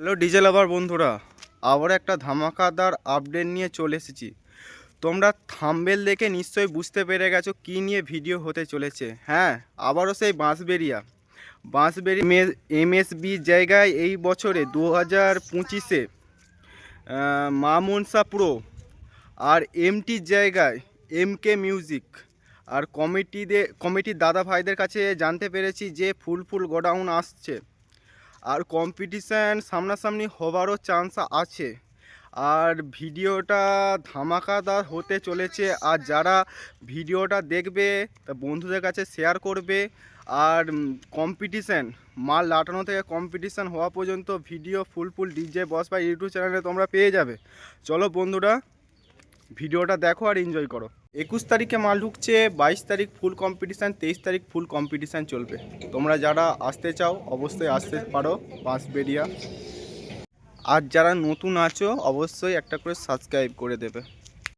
Hello diesel আবার বন্ধুরা, আবার একটা ধামাকাদার আপডেট নিয়ে চলে এসেছি। তোমরা থাম্বেল দেখে নিশ্চয়ই বুঝতে পেরে গেছো কী নিয়ে ভিডিও হতে চলেছে। হ্যাঁ আবারও সেই বাঁশবেরিয়া বাঁশবেরি এমএসবি জায়গায় এই বছরে দু হাজার পঁচিশে মা মনসা প্রো আর এমটির জায়গায় এম কে মিউজিক আর কমিটিদের, কমিটির দাদা ভাইদের কাছে জানতে পেরেছি যে ফুল ফুল গোডাউন আসছে। আর কম্পিটিশান সামনাসামনি হবারও চান্স আছে। আর ভিডিওটা ধামাকাদার হতে চলেছে। আর যারা ভিডিওটা দেখবে, তা বন্ধুদের কাছে শেয়ার করবে। আর কম্পিটিশান মাল লাটানো থেকে কম্পিটিশান হওয়া পর্যন্ত ভিডিও ফুল ফুল ডিজে বস বা ইউটিউব চ্যানেলে তোমরা পেয়ে যাবে। চলো বন্ধুরা, ভিডিওটা দেখো আর এনজয় করো। একুশ তারিখে মাল ঢুকছে, বাইশ তারিখ ফুল কম্পিটিশান তেইশ তারিখ ফুল কম্পিটিশান চলবে। তোমরা যারা আসতে চাও, অবশ্যই আসতে পারো বাঁশবেরিয়া আর যারা নতুন আছো, অবশ্যই একটা করে সাবস্ক্রাইব করে দেবে।